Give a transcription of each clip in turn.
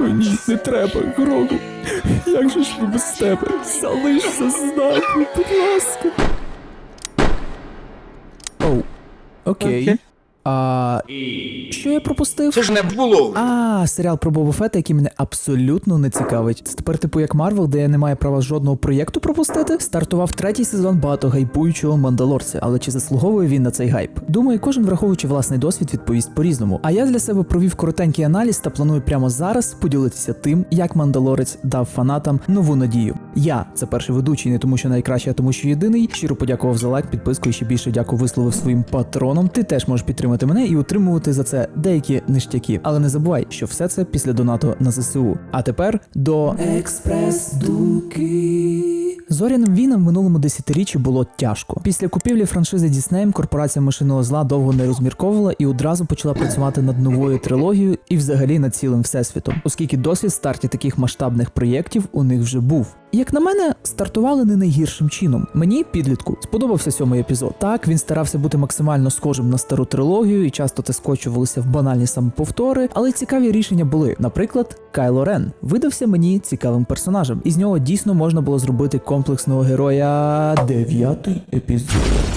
Ні, не треба, Грогу. Як же ж ми без тебе? Залишся з нами, будь ласка. Оу. Окей. А що я пропустив? Це ж не було. А, серіал про Боба Фета, який мене абсолютно не цікавить. Це тепер типу як Марвел, де я не маю права жодного проєкту пропустити. Стартував третій сезон багато гайпуючого мандалорця, але чи заслуговує він на цей гайп? Думаю, кожен враховуючи власний досвід, відповість по-різному. А я для себе провів коротенький аналіз та планую прямо зараз поділитися тим, як мандалорець дав фанатам нову надію. Я це перший ведучий, не тому що найкраще, а тому що єдиний. Щиро подякував за лайк, підписку і ще більше дякую висловив своїм патронам. Ти теж можеш підтримати мене і утримувати за це деякі ништяки. Але не забувай, що все це після донату на ЗСУ. А тепер до експрес дуки. Зоряним війнам в минулому десятиріччі було тяжко. Після купівлі франшизи Діснеєм корпорація мишиного зла довго не розмірковувала і одразу почала працювати над новою трилогією і взагалі над цілим всесвітом, оскільки досвід старті таких масштабних проєктів у них вже був. Як на мене, стартували не найгіршим чином. Мені, підлітку, сподобався сьомий епізод. Так, він старався бути максимально схожим на стару трилогію і часто те скочувалися в банальні самоповтори, але цікаві рішення були. Наприклад, Кайло Рен видався мені цікавим персонажем, і з нього дійсно можна було зробити комплексного героя. Дев'ятий епізод.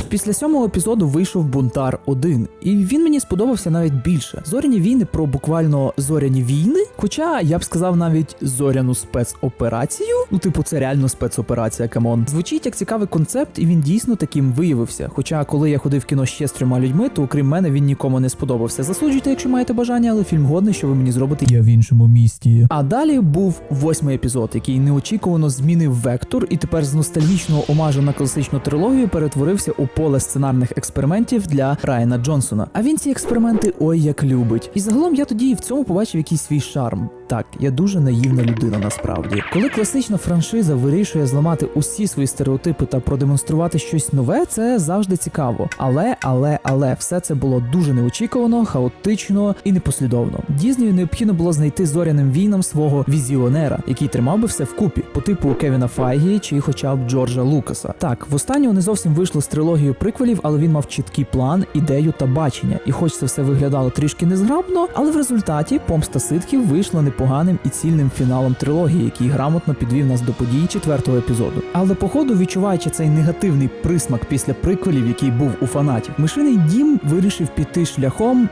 Після сьомого епізоду вийшов Бунтар 1, і він мені сподобався навіть більше. Зоряні війни про буквально зоряні війни, хоча я б сказав навіть зоряну спецоперацію. Ну, типу, це реально спецоперація, камон. Звучить як цікавий концепт, і він дійсно таким виявився. Хоча, коли я ходив в кіно ще з трьома людьми, то окрім мене він нікому не сподобався. Засуджуйте, якщо маєте бажання, але фільм годний, що ви мені зробите. Я в іншому місті. А далі був восьмий епізод, який неочікувано змінив вектор, і тепер з ностальгічного омажу на класичну трилогію перетворився у поле сценарних експериментів для Райана Джонсона. А він ці експерименти ой як любить. І загалом я тоді і в цьому побачив якийсь свій шарм. Так, я дуже наївна людина насправді. Коли класична франшиза вирішує зламати усі свої стереотипи та продемонструвати щось нове, це завжди цікаво. Але, але, але все це було дуже неочікувано, хаотично і непослідовно. Дізнею необхідно було знайти зоряним війнам свого візіонера, який тримав би все вкупі, по типу Кевіна Файгі чи хоча б Джорджа Лукаса. Так, в останнього не зовсім вийшло з трилогією приквелів, але він мав чіткий план, ідею та бачення. І хоч це все виглядало трішки незграбно, але в результаті помста ситхів вийшла непоганим і цільним фіналом трилогії, який грамотно підвів нас до подій четвертого епізоду. Але походу, відчуваючи цей негативний присмак після приквелів, який був у фанатів, мишиний дім вирішив піти шляхом.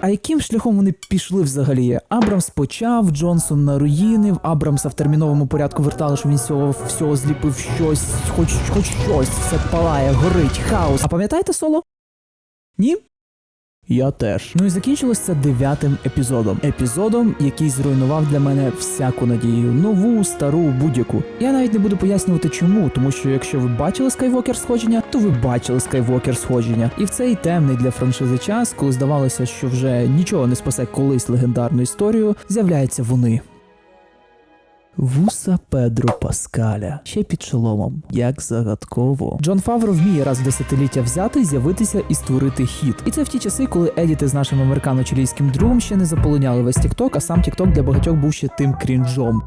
А яким шляхом вони пішли взагалі? Абрамс почав, Джонсон наруїнив, Абрамса в терміновому порядку вертали, що він з цього всього зліпив щось, хоч хоч щось, все палає, горить, хаос. А пам'ятаєте соло? Ні? Я теж. Ну і закінчилось це дев'ятим епізодом. Епізодом, який зруйнував для мене всяку надію, нову, стару, будь-яку. Я навіть не буду пояснювати чому, тому що якщо ви бачили Скайвокер сходження, то ви бачили Скайвокер сходження. І в цей темний для франшизи час, коли здавалося, що вже нічого не спасе колись легендарну історію, з'являються вони. Вуса Педро Паскаля ще під шоломом, як загадково. Джон Фавро вміє раз в десятиліття взяти, з'явитися і створити хіт. І це в ті часи, коли едіти з нашим американо-чилійським другом ще не заполоняли весь TikTok, а сам TikTok для багатьох був ще тим крінжом.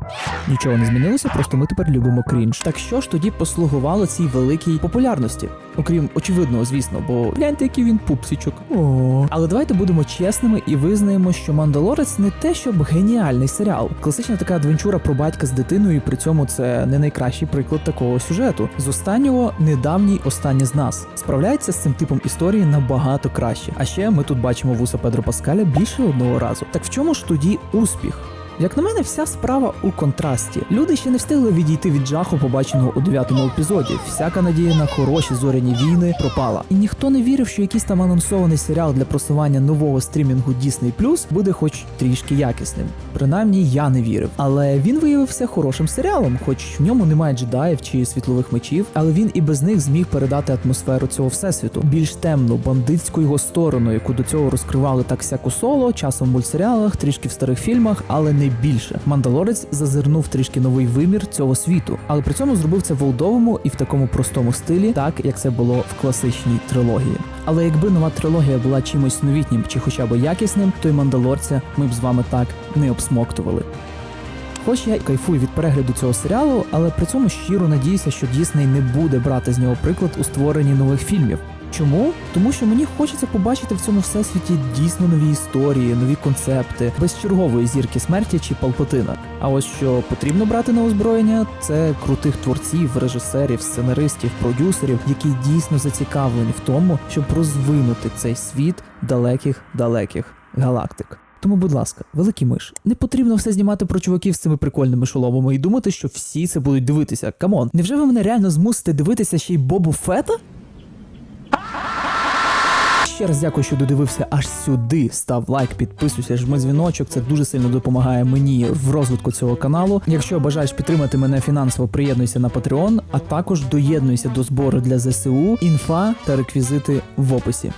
Нічого не змінилося, просто ми тепер любимо крінж. Так що ж тоді послугувало цій великій популярності? Окрім очевидного, звісно, бо гляньте, який він пупсічок. О. Але давайте будемо чесними і визнаємо, що Мандалорець не те, щоб геніальний серіал. Класична така адвенчура про батька з дитиною, при цьому це не найкращий приклад такого сюжету. З останнього недавній останній з нас справляється з цим типом історії набагато краще. А ще ми тут бачимо вуса Педро Паскаля більше одного разу. Так в чому ж тоді успіх? Як на мене, вся справа у контрасті. Люди ще не встигли відійти від жаху, побаченого у дев'ятому епізоді. Всяка надія на хороші зоряні війни пропала. І ніхто не вірив, що якийсь там анонсований серіал для просування нового стрімінгу Disney буде хоч трішки якісним. Принаймні я не вірив. Але він виявився хорошим серіалом, хоч в ньому немає джедаїв чи світлових мечів, але він і без них зміг передати атмосферу цього всесвіту, більш темну, бандитську його сторону, яку до цього розкривали так сяку соло, часом в мультсеріалах, трішки в старих фільмах, але не більше. Мандалорець зазирнув трішки новий вимір цього світу, але при цьому зробив це в олдовому і в такому простому стилі, так як це було в класичній трилогії. Але якби нова трилогія була чимось новітнім чи хоча б якісним, то й мандалорця ми б з вами так не обсмоктували. Хоч я кайфую від перегляду цього серіалу, але при цьому щиро надіюся, що Дісней не буде брати з нього приклад у створенні нових фільмів. Чому? Тому що мені хочеться побачити в цьому всесвіті дійсно нові історії, нові концепти, без чергової зірки смерті чи палпатина. А ось що потрібно брати на озброєння, це крутих творців, режисерів, сценаристів, продюсерів, які дійсно зацікавлені в тому, щоб розвинути цей світ далеких далеких галактик. Тому, будь ласка, великий миш, не потрібно все знімати про чуваків з цими прикольними шоломами і думати, що всі це будуть дивитися. Камон, невже ви мене реально змусите дивитися ще й Бобу Фета? Ще раз дякую, що додивився аж сюди. Став лайк, підписуйся, жми дзвіночок. Це дуже сильно допомагає мені в розвитку цього каналу. Якщо бажаєш підтримати мене фінансово, приєднуйся на Patreon, а також доєднуйся до збору для ЗСУ, інфа та реквізити в описі.